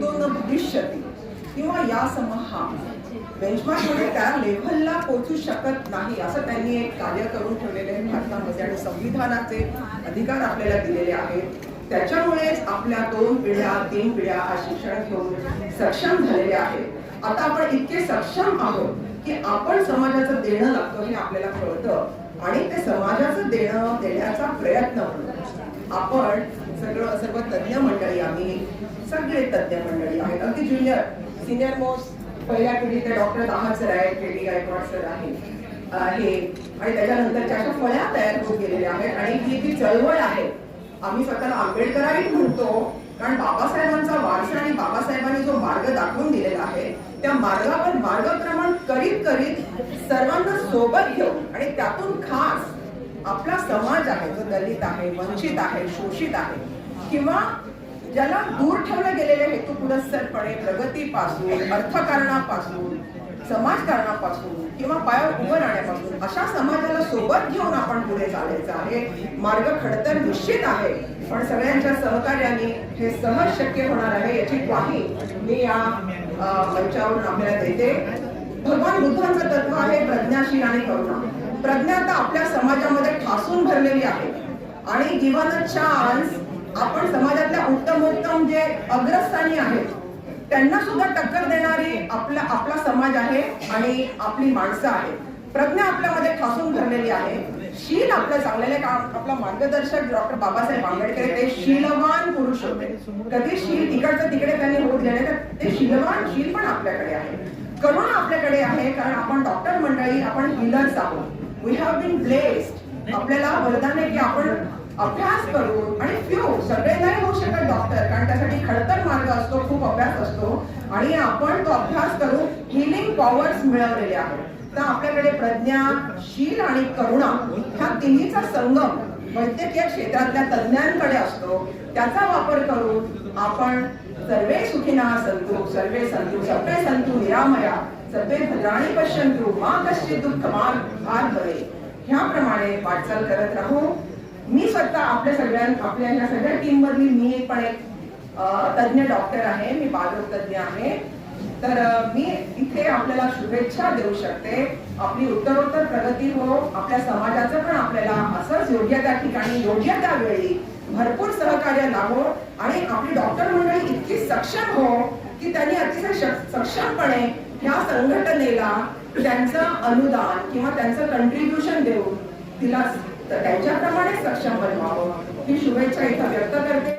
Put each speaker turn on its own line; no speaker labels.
तो न भविष्यती किंवा या समहा बेंचमार्कमध्ये त्या लेव्हलला पोचू शकत नाही असं त्यांनी एक कार्य करून ठेवलेले आहे भारतामध्ये. आणि संविधानाचे अधिकार आपल्याला दिलेले आहेत. त्याच्यामुळेच आपल्या दोन पिढ्या तीन पिढ्या आज शिक्षण घेऊन सक्षम झालेले आहेत. आता आपण इतके सक्षम आहोत की आपण समाजाचं देणं लागतं हे आपल्याला कळतं. आणि ते समाजाचं देणं देण्याचा प्रयत्न आपण सगळं सर्व तज्ज्ञ मंडळी आम्ही सगळे तज्ज्ञ मंडळी आहेत. अगदी ज्युनियर सिनियर मोस्ट पहिल्या पिढीतले डॉक्टर दाहा सर आहेत के डी गायकवाड सर आहेत आहे आणि त्याच्यानंतरच्या अशा फळ्या तयार होत गेलेल्या आहेत आणि ही जी चळवळ आहे आम्ही स्वतःला आंबेडकरांनी म्हणतो कारण बाबासाहेबांचा वारसा आणि बाबासाहेबांनी जो मार्ग दाखवून दिलेला आहे त्या मार्गावर मार्गक्रमण करीत करीत सर्वांना सोबत घेऊन आणि त्यातून खास आपला समाज आहे जो दलित आहे वंचित आहे शोषित आहे किंवा ज्याला दूर ठेवले गेलेले हेतू पुरस्सरपणे प्रगतीपासून अर्थकारणापासून समाजकारणापासून किंवा पायावर उभं राहण्यापासून अशा समाजाला सोबत घेऊन आपण पुढे चालायचं आहे. मार्ग खडतर निश्चित आहे पण सगळ्यांच्या सहकार्याने हे सहज शक्य होणार आहे याची ग्वाही मी या मंचावरून आपल्याला देते. भगवान बुद्धांचं तत्व आहे प्रज्ञाशील आणि करुणा. प्रज्ञा आता आपल्या समाजामध्ये ठासून भरलेली आहे. आणि गिवन अ चान्स आपण समाजातल्या उत्तमोत्तम जे अग्रस्थानी आहेत त्यांना सुद्धा टक्कर देणारी आपला आपला समाज आहे आणि आपली माणसं आहेत. प्रज्ञा आपल्यामध्ये ठासून भरलेली आहे. शील आपलं चांगलेले काम आपला मार्गदर्शक डॉक्टर बाबासाहेब आंबेडकर ते शीलवान पुरुष होते. कधी शील तिकडचं तिकडे त्यांनी होत गेले तर ते शीलवान शील पण आपल्याकडे आहे. करुणा आपल्याकडे आहे कारण आपण डॉक्टर मंडळी आपण हिलर्स आहोत. वी हॅव बीन ब्लेस्ड आपल्याला वरदान आहे की आपण अभ्यास करून आणि फ्यू सगळे नाही होऊ शकत डॉक्टर कारण त्यासाठी खडतर मार्ग असतो खूप अभ्यास असतो. आणि आपण तो अभ्यास करून हिलिंग पॉवर्स मिळवलेले आहेत. तर आपल्याकडे प्रज्ञा शील आणि करुणा ह्या तिन्हीचा संगम वैद्यकीय क्षेत्रातल्या तज्ज्ञांकडे असतो. त्याचा वापर करून आपण सर्वे सुखिना संतू सर्वे संतू सर्वे संतू निरामया. सर्वे भद्राणी पश्यंतु मा कश्चित दुःख मार भवे. ह्याप्रमाणे वाटचाल करत राहू. मी स्वतः आपल्या सगळ्या आपल्या ह्या सगळ्या टीम मधली मी एक पण एक तज्ञ डॉक्टर आहे. मी बालरोग तज्ञ आहे. तर मी इथे आपल्याला शुभेच्छा देऊ शकते. आपली उत्तरोत्तर प्रगती हो. आपल्या समाजाचं पण आपल्याला असंच योग्य त्या ठिकाणी योग्य त्या वेळी भरपूर सहकार्य लाभो आणि आपली डॉक्टर मंडळी इतकी सक्षम हो की त्यांनी सक्षमपणे ह्या संघटनेला त्यांचं अनुदान किंवा त्यांचं कंट्रीब्युशन देऊन तिला त्यांच्याप्रमाणे सक्षम बनवावं. ही शुभेच्छा इथं व्यक्त करते.